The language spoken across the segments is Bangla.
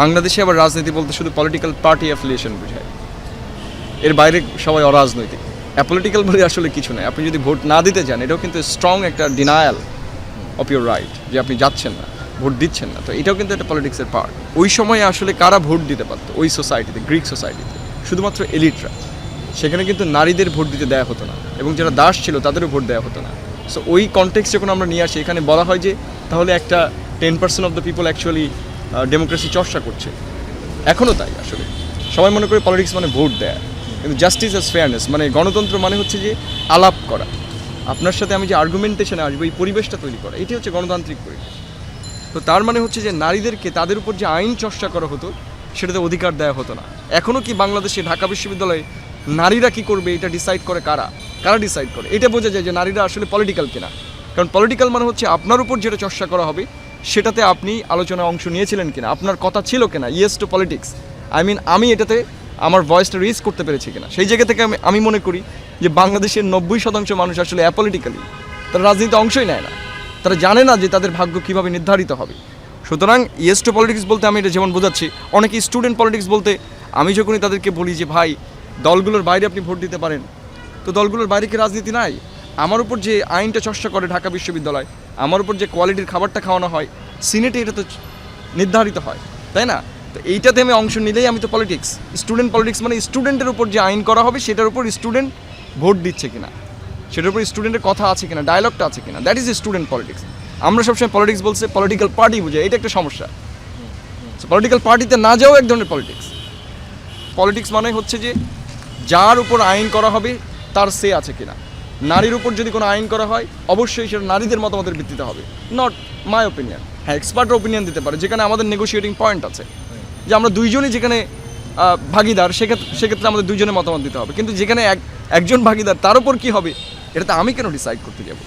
বাংলাদেশে আবার রাজনীতি বলতে শুধু পলিটিক্যাল পার্টি অ্যাফিলিয়েশন বোঝায়। এর বাইরে সবাই অরাজনৈতিক। অ্যাপলিটিক্যাল বলে আসলে কিছু নেই আপনি যদি ভোট না দিতে চান এটাও কিন্তু স্ট্রং একটা ডিনায়াল অফ ইউর রাইট যে আপনি যাচ্ছেন না, ভোট দিচ্ছেন না। তো এটাও কিন্তু একটা পলিটিক্সের পার্ট ওই সময়ে আসলে কারা ভোট দিতে পারতো? ওই সোসাইটিতে গ্রিক সোসাইটিতে শুধুমাত্র এলিটরা সেখানে কিন্তু নারীদের ভোট দিতে দেওয়া হতো না। এবং যারা দাস ছিল, তাদেরও ভোট দেওয়া হতো না। সো ওই কনটেক্সট যখন আমরা নিয়ে আসি, এখানে বলা হয় যে, তাহলে একটা ten percent of the people actually democracy চর্চা করছে। এখনও তাই আসলে। সবাই মনে করে পলিটিক্স মানে ভোট দেয়া। কিন্তু জাস্টিস অ্যাজ ফেয়ারনেস মানে গণতন্ত্র মানে হচ্ছে যে আলাপ করা। আপনার সাথে আমি যে আর্গুমেন্টেশনে আসব, এই পরিবেশটা তৈরি করা, এটি হচ্ছে গণতান্ত্রিক পরিবেশ। তো তার মানে হচ্ছে যে নারীদেরকে তাদের উপর যে আইন চর্চা করা হতো, সেটাতে অধিকার দেওয়া হতো না। এখনও কি বাংলাদেশে, ঢাকা বিশ্ববিদ্যালয়ে নারীরা কি করবে, এটা ডিসাইড করে কারা? কারা ডিসাইড করে? এটা বোঝা যায় যে নারীরা আসলে পলিটিক্যাল কিনা। কারণ পলিটিক্যাল মানে হচ্ছে আপনার উপর যেটা চর্চা করা হবে সেটাতে আপনি আলোচনায় অংশ নিয়েছিলেন কিনা, আপনার কথা ছিল কিনা yes to politics I mean আমি এটাতে আমার ভয়েসটা রিচ করতে পেরেছি কিনা। সেই জায়গা থেকে আমি আমি মনে করি যে বাংলাদেশের নব্বই শতাংশ মানুষ আসলে অ্যাপলিটিক্যালি তারা রাজনীতিতে অংশই নেয় না। তারা জানে না যে তাদের ভাগ্য কীভাবে নির্ধারিত হবে। সুতরাং ইয়েস টু পলিটিক্স বলতে আমি এটা যেমন বোঝাচ্ছি, অনেকে স্টুডেন্ট পলিটিক্স বলতে আমি যখনই তাদেরকে বলি যে, ভাই, দলগুলোর বাইরে আপনি ভোট দিতে পারেন। তো দলগুলোর বাইরে কি রাজনীতি নাই? আমার উপর যে আইনটা চর্চা করে ঢাকা বিশ্ববিদ্যালয় আমার উপর যে কোয়ালিটির খাবারটা খাওয়ানো হয়, সিনেটে এটা তো নির্ধারিত হয়, তাই না? তো এইটাতে আমি অংশ নিলেই আমি তো পলিটিক্স স্টুডেন্ট পলিটিক্স মানে স্টুডেন্টের উপর যে আইন করা হবে, সেটার উপর স্টুডেন্ট ভোট দিচ্ছে কিনা, সেটার উপর স্টুডেন্টের কথা আছে কিনা ডায়লগটা আছে কিনা দ্যাট ইজ স্টুডেন্ট পলিটিক্স আমরা সবসময় পলিটিক্স বলছে পলিটিক্যাল পার্টি বুঝে, এটা একটা সমস্যা। পলিটিক্যাল পার্টিতে না যাও এক ধরনের পলিটিক্স পলিটিক্স মানে হচ্ছে যে, যার উপর আইন করা হবে, তার সে আছে কিনা। নারীর উপর যদি কোনো আইন করা হয়, অবশ্যই সেটা নারীদের মতামতের ভিত্তিতে হবে নট মাই ওপিনিয়ন হ্যাঁ এক্সপার্ট ওপিনিয়ন দিতে পারে, যেখানে আমাদের নেগোসিয়েটিং পয়েন্ট আছে। যে আমরা দুইজনই যেখানে ভাগিদার সেক্ষেত্রে সেক্ষেত্রে আমাদের দুইজনের মতামত দিতে হবে। কিন্তু যেখানে এক, একজন ভাগিদার, তার উপর কী হবে, এটাতে আমি কেন ডিসাইড করতে যাব?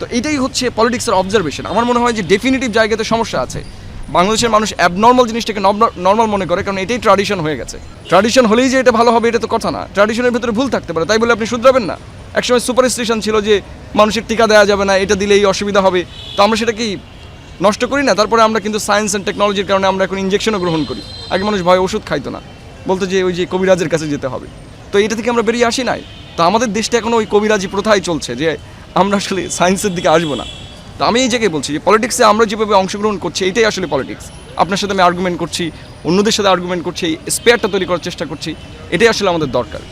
তো এটাই হচ্ছে পলিটিক্সের অবজারভেশন আমার মনে হয় যে ডেফিনেটিভ জায়গাতে সমস্যা আছে। বাংলাদেশের মানুষ অ্যাবনর্মাল জিনিসটাকে নর্মাল মনে করে, কারণ এটাই ট্র্যাডিশন হয়ে গেছে। ট্র্যাডিশন হলেই যে এটা ভালো হবে, এটা তো কথা না। ট্র্যাডিশনের ভিতরে ভুল থাকতে পারে, তাই বলে আপনি শুধরাবেন না। একসময় সুপার স্টেশন ছিল যে মানুষের টিকা দেওয়া যাবে না, এটা দিলেই অসুবিধা হবে। তো আমরা সেটা কি নষ্ট করি না, তারপরে আমরা কিন্তু সায়েন্স অ্যান্ড টেকনোলজির কারণে আমরা এখন ইঞ্জেকশনও গ্রহণ করি। আগে মানুষ ভয় ওষুধ খাইতো না। বলতো যে ওই যে কবিরাজের কাছে যেতে হবে। তো এটা থেকে আমরা বেরিয়ে আসি নাই। তো আমাদের দেশটা এখনও ওই কবিরাজি প্রথাই চলছে যে আমরা আসলে সায়েন্সের দিকে আসব না। তো আমি এই জায়গায় বলছি যে পলিটিক্সে আমরা যেভাবে অংশগ্রহণ করছি, এটাই আসলে পলিটিক্স আপনার সাথে আমি আর্গুমেন্ট করছি, অন্যদের সাথে আর্গুমেন্ট করছি স্পেয়ারটা তৈরি করার চেষ্টা করছি, এটাই আসলে আমাদের দরকার।